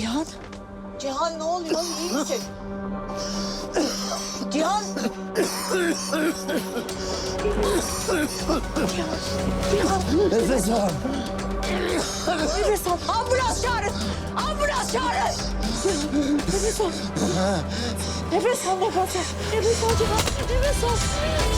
Cihan. Cihan ne oluyor? İyi misin? Cihan. Cihan, Nefes al. Nefes al. Ambulans çağırın. Ambulans çağırın. Nefes al. Nefes al, nefes al. Nefes al Cihan. Nefes al.